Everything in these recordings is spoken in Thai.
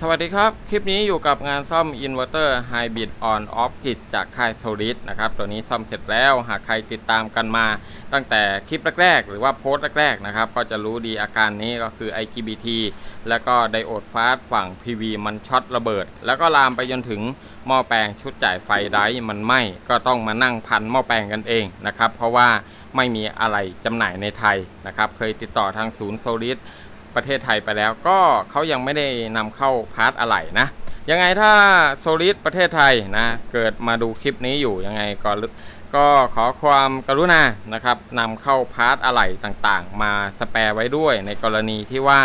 สวัสดีครับ คลิปนี้อยู่กับงานซ่อมอินเวอร์เตอร์ไฮบริดออนออฟกิจจากค่ายโซลิดนะครับ ตัวนี้ซ่อมเสร็จแล้วหากใครติดตามกันมา ตั้งแต่คลิปแรก ๆ หรือว่าโพสต์แรก ๆ นะครับ ก็จะรู้ดีอาการนี้ก็คือ IGBT แล้วก็ไดโอดฟาสฝั่ง PV มันช็อตระเบิด แล้วก็ลามไปจนถึงหม้อแปลงชุดจ่ายไฟไดมันไหม้ก็ต้องมานั่งพันหม้อแปลงกันเองนะครับ เพราะว่าไม่มีอะไรจำหน่ายในไทยนะครับ เคยติดต่อทางศูนย์โซลิด ประเทศไทยไปแล้วก็เขายังไม่ได้นำเข้าพาร์ทอะไหล่นะยังไงถ้าโซลิดประเทศไทยนะเกิดมาดูคลิปนี้อยู่ยังไงก็ก็ขอความกรุณานะครับนำเข้าพาร์ทอะไหล่ต่างๆ มาสแปร์ไว้ด้วยในกรณีที่ว่า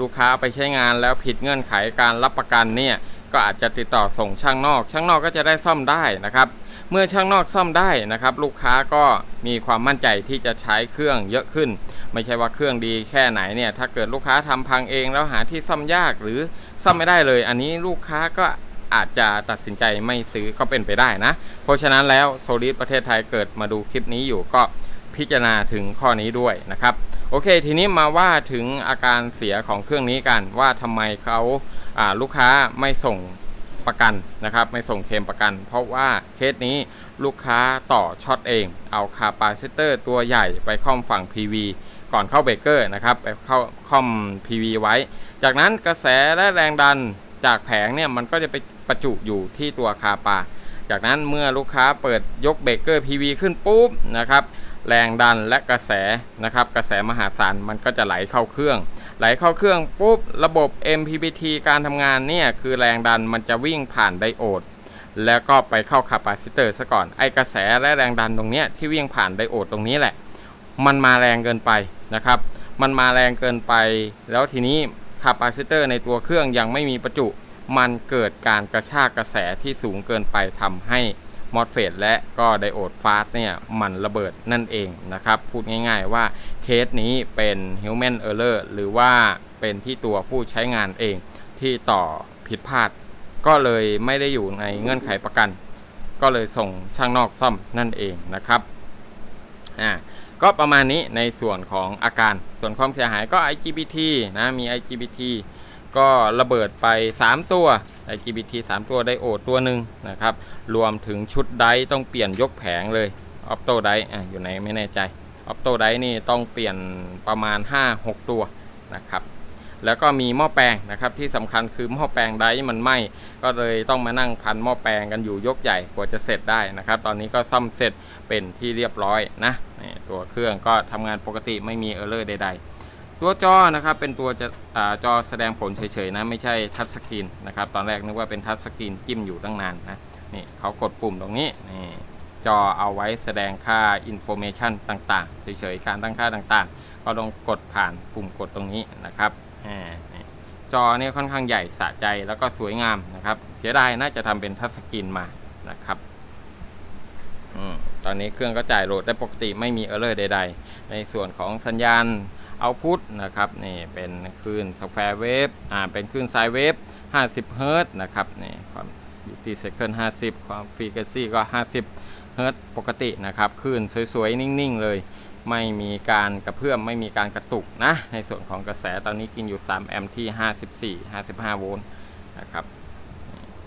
ลูกค้าไปใช้งานแล้วผิดเงื่อนไขการรับประกันเนี่ย ก็อาจจะติดต่อส่งช่างนอก ช่างนอกก็จะได้ซ่อมได้นะครับ เมื่อช่างนอกซ่อมได้นะครับ ลูกค้าก็มีความมั่นใจที่จะใช้เครื่องเยอะขึ้น ไม่ใช่ว่าเครื่องดีแค่ไหนเนี่ยถ้าเกิดลูกค้าทำพังเองแล้วหาที่ซ่อมยากหรือซ่อมไม่ได้เลย อันนี้ลูกค้าก็อาจจะตัดสินใจไม่ซื้อก็เป็นไปได้นะ เพราะฉะนั้นแล้วโซลิดประเทศไทยเกิดมาดูคลิปนี้อยู่ก็พิจารณาถึงข้อนี้ด้วยนะครับ โอเค ทีนี้มาว่าถึงอาการเสียของเครื่องนี้กันว่าทำไมเขาอ่า ลูกค้าไม่ส่งประกันนะครับ ไม่ส่งเคลมประกัน เพราะว่าเคสนี้ลูกค้าต่อช็อตเอง เอาคาปาซิเตอร์ตัวใหญ่ไปค่อมฝั่ง PV ก่อนเข้าเบรกเกอร์นะครับ ไปเข้าค่อม PV ไว้ จากนั้นกระแสและแรงดันจากแผงเนี่ยมันก็จะไปประจุอยู่ที่ตัวคาปา จากนั้นเมื่อลูกค้าเปิดยกเบรกเกอร์ PV ขึ้นปุ๊บนะครับแรงดันและกระแสนะครับกระแสมหาศาลมันก็จะไหลเข้าเครื่อง ไหลเข้าเครื่องปุ๊บ ระบบ MPPT การทำงานเนี่ย คือแรงดันมันจะวิ่งผ่านไดโอด แล้วก็ไปเข้าคาปาซิเตอร์ซะก่อน ไอกระแสและแรงดันตรงเนี้ยที่วิ่งผ่านไดโอดตรงนี้แหละ มันมาแรงเกินไปนะครับ มันมาแรงเกินไป แล้วทีนี้คาปาซิเตอร์ในตัวเครื่องยังไม่มีประจุ มันเกิดการกระชากกระแสที่สูงเกินไปทำให้ มอสเฟตและก็ไดโอดฟาสเนี่ยมันระเบิดนั่นเองนะครับ พูดง่ายๆว่าเคสนี้เป็น human error หรือว่าเป็นที่ตัวผู้ใช้งานเองที่ต่อผิดพลาด ก็เลยไม่ได้อยู่ในเงื่อนไขประกัน ก็เลยส่งช่างนอกซ่อมนั่นเองนะครับอ่าก็ประมาณนี้ในส่วนของอาการส่วนความเสียหายก็ IGBT นะมี IGBT ก็ระเบิดไป 3 ตัว IGBT 3 ตัวไดโอดตัวหนึ่งนะครับ รวมถึงชุดไดต้องเปลี่ยนยกแผงเลยออปโตไดอะอยู่ไหนไม่แน่ใจออปโตไดนี่ต้องเปลี่ยนประมาณ 5-6 ตัวนะครับแล้วก็มีหม้อแปลงนะครับที่สำคัญคือหม้อแปลงไดมันไหม้ก็เลยต้องมานั่งพันหม้อแปลงกันอยู่ยกใหญ่กว่าจะเสร็จได้นะครับ ตอนนี้ก็ซ่อมเสร็จเป็นที่เรียบร้อยนะตัวเครื่องก็ทำงานปกติไม่มีเออร์เลอร์ใด ๆ ตัวจอนะครับเป็นตัวจะอจอแสดงผลเฉยๆนะไม่ใช่ทัชสกรีนนะครับตอนแรกนึกว่าเป็นทัชสกรีนจิ้มอยู่ตั้งนานนะนี่เขากดปุ่มตรงนี้นี่จอเอาไว้แสดงค่าอินโฟเมชันต่างๆ เฉยๆ การตั้งค่าต่างๆ ก็ต้องกดผ่านปุ่มกดตรงนี้นะครับนี่จอเนี่ยค่อนข้างใหญ่สะใจแล้วก็สวยงามนะครับ เสียดายน่าจะทำเป็นทัชสกรีนมานะครับอตอนนี้เครื่องก็จ่ายโหลดได้ปกติไม่มีเออร์เลอร์ใด ๆ ในส่วนของสัญญาณ เอาพุตนะครับนี่เป็นคลื่นสแควร์เวฟอ่าเป็นคลื่นไซด์เวฟ50เฮิรต์นะครับนี่ความยูติเซเคิล50 ความฟรีเคซี่ก็ 50เฮิรต์ปกตินะครับคลื่นสวยๆ นิ่งๆ เลย ไม่มีการกระเพื่อมไม่มีการกระตุกนะ ในส่วนของกระแสตอนนี้กินอยู่ 3 แอมป์ที่ 54 55 โวลต์นะครับ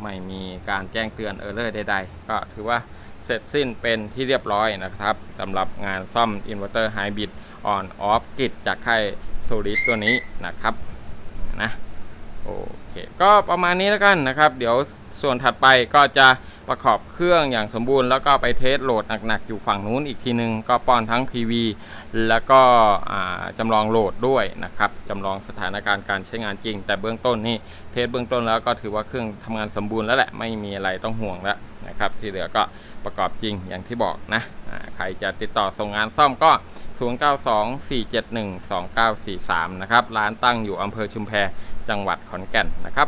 ไม่มีการแจ้งเตือนเออร์เลอร์ใดๆ ก็ถือว่า เสร็จสิ้นเป็นที่เรียบร้อยนะครับสำหรับงานซ่อมอินเวอร์เตอร์ไฮบริดออนออฟกิจจากค่ายโซลิดตัวนี้นะครับนะโอเคก็ประมาณนี้แล้วกันนะครับ เดี๋ยวส่วนถัดไปก็จะประกอบเครื่องอย่างสมบูรณ์แล้วก็ไปเทสโหลดหนักๆ อยู่ฝั่งนู้นอีกทีนึง ก็ป้อนทั้ง PV แล้วก็จำลองโหลดด้วยนะครับจำลองสถานการณ์การใช้งานจริง แต่เบื้องต้นนี่เทสเบื้องต้นแล้วก็ถือว่าเครื่องทำงานสมบูรณ์แล้วแหละไม่มีอะไรต้องห่วงแล้ว นะครับ ที่เหลือก็ประกอบจริงอย่างที่บอกนะใครจะติดต่อส่งงานซ่อมก็ 0924712943 นะครับ ร้านตั้งอยู่อำเภอชุมแพจังหวัดขอนแก่นนะครับ